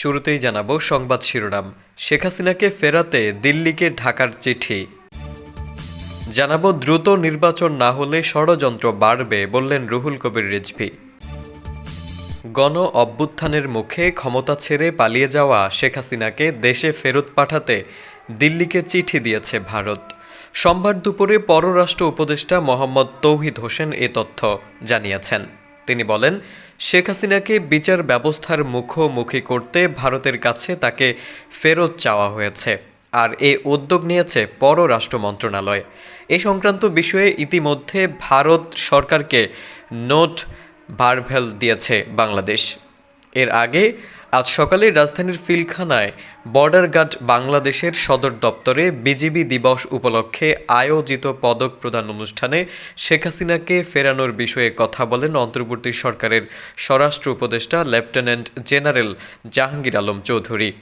শুরুতেই জানাব সংবাদ শিরোনাম। শেখ হাসিনাকে ফেরাতে দিল্লিকে ঢাকার চিঠি। জানাব দ্রুত নির্বাচন না হলে ষড়যন্ত্র বাড়বে বললেন রুহুল কবির রিজভি। গণ অভ্যুত্থানের মুখে ক্ষমতা ছেড়ে পালিয়ে যাওয়া শেখ হাসিনাকে দেশে ফেরত পাঠাতে দিল্লিকে চিঠি দিয়েছে ভারত। সোমবার দুপুরে পররাষ্ট্র উপদেষ্টা মোহাম্মদ তৌহিদ হোসেন এ তথ্য জানিয়েছেন। তিনি বলেন, শেখ হাসিনাকে বিচার ব্যবস্থার মুখোমুখি করতে ভারতের কাছে তাকে ফেরত চাওয়া হয়েছে আর এ উদ্যোগ নিয়েছে পররাষ্ট্র মন্ত্রণালয়। এ সংক্রান্ত বিষয়ে ইতিমধ্যে ভারত সরকারকে নোট ভারভেল দিয়েছে বাংলাদেশ। এর আগে আজ সকালে রাজধানীর ফিলখানায় বর্ডার গার্ড বাংলাদেশের সদর দপ্তরে বিজিবি দিবস উপলক্ষে আয়োজিত পদক প্রদান অনুষ্ঠানে শেখ হাসিনাকে ফেরানোর বিষয়ে কথা বলেন অন্তর্বর্তী সরকারের স্বরাষ্ট্র উপদেষ্টা লেফটেন্যান্ট জেনারেল জাহাঙ্গীর আলম চৌধুরী।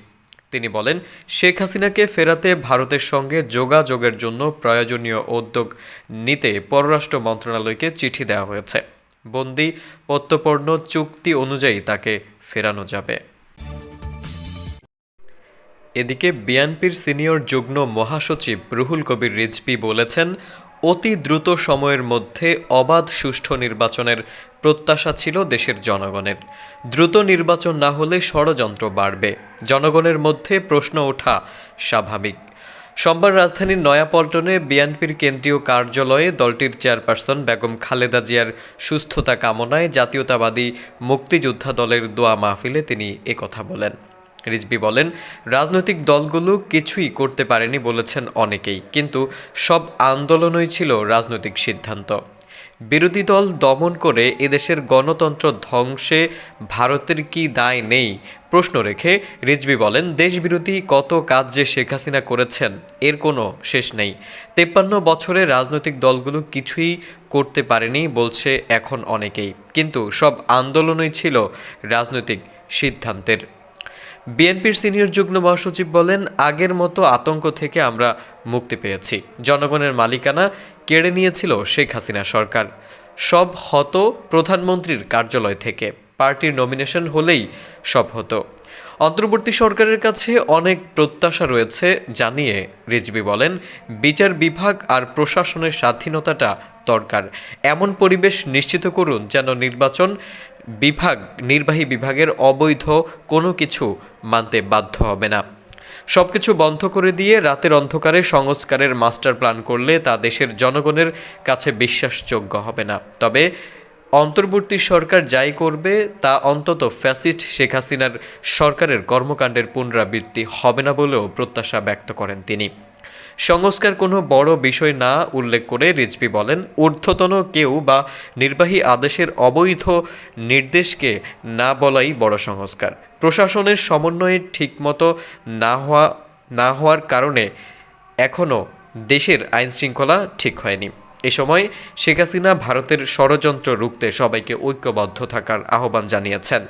তিনি বলেন, শেখ হাসিনাকে ফেরাতে ভারতের সঙ্গে যোগাযোগের জন্য প্রয়োজনীয় উদ্যোগ নিতে পররাষ্ট্র মন্ত্রণালয়কে চিঠি দেওয়া হয়েছে। বন্দি প্রত্যপর্ণ চুক্তি অনুযায়ী তাকে ফেরানো যাবে। এদিকে বিএনপির সিনিয়র যুগ্ম মহাসচিব রুহুল কবির রিজভি বলেছেন, অতি দ্রুত সময়ের মধ্যে অবাধ সুষ্ঠু নির্বাচনের প্রত্যাশা ছিল দেশের জনগণের। দ্রুত নির্বাচন না হলে ষড়যন্ত্র বাড়বে। জনগণের মধ্যে প্রশ্ন ওঠা স্বাভাবিক। সোমবার রাজধানীর নয়াপল্টনে বিএনপির কেন্দ্রীয় কার্যালয়ে দলটির চেয়ারপারসন বেগম খালেদা জিয়ার সুস্থতা কামনায় জাতীয়তাবাদী মুক্তিযোদ্ধা দলের দোয়া মাহফিলে তিনি একথা বলেন। রিজবি বলেন, রাজনৈতিক দলগুলো কিছুই করতে পারেনি, বলেছেন অনেকেই। কিন্তু সব আন্দোলনই ছিল রাজনৈতিক সিদ্ধান্ত। বিরোধী দল দমন করে এদেশের গণতন্ত্র ধ্বংসে ভারতের কি দায় নেই? প্রশ্ন রেখে রিজবি বলেন, দেশবিরোধী কত কাজ যে শেখ হাসিনা করেছেন, এর কোনো শেষ নেই। তেপ্পান্ন বছরে রাজনৈতিক দলগুলো কিছুই করতে পারেনি, বলছে এখন অনেকেই। কিন্তু সব আন্দোলনই ছিল রাজনৈতিক সিদ্ধান্তের। বিএনপির সিনিয়র যুগ্ম মহাসচিব বলেন, আগের মতো আতঙ্ক থেকে আমরা মুক্তি পেয়েছি। জনগণের মালিকানা কেড়ে নিয়েছিল শেখ হাসিনা সরকার। সব হতো প্রধানমন্ত্রীর কার্যালয় থেকে। পার্টির নমিনেশন হলেই সব হতো। অন্তর্বর্তী সরকারের কাছে অনেক প্রত্যাশা রয়েছে জানিয়ে রিজবি বলেন, বিচার বিভাগ আর প্রশাসনের স্বাধীনতাটা দরকার। এমন পরিবেশ নিশ্চিত করুন যেন নির্বাচন বিভাগ, নির্বাহী বিভাগের অবৈধ কোনো কিছু মানতে বাধ্য হবে না। সব কিছু বন্ধ করে দিয়ে রাতের অন্ধকারে সংস্কারের মাস্টার প্ল্যান করলে তা দেশের জনগণের কাছে বিশ্বাসযোগ্য হবে না। তবে অন্তর্বর্তী সরকার যাই করবে, তা অন্তত ফ্যাসিস্ট শেখ হাসিনার সরকারের কর্মকাণ্ডের পুনরাবৃত্তি হবে না বলেও প্রত্যাশা ব্যক্ত করেন তিনি। সংস্কার কোনো বড় বিষয় না উল্লেখ করে রিজভি বলেন, ঊর্ধ্বতন কেউ বা নির্বাহী আদেশের অবৈধ নির্দেশকে না বলাই বড় সংস্কার। প্রশাসনের সমন্বয়ে ঠিকমতো না হওয়া, না হওয়ার কারণে এখনও দেশের আইনশৃঙ্খলা ঠিক হয়নি। এ সময় শেখ হাসিনা ভারতের ষড়যন্ত্র রুখতে সবাইকে ঐক্যবদ্ধ থাকার আহ্বান জানিয়েছেন।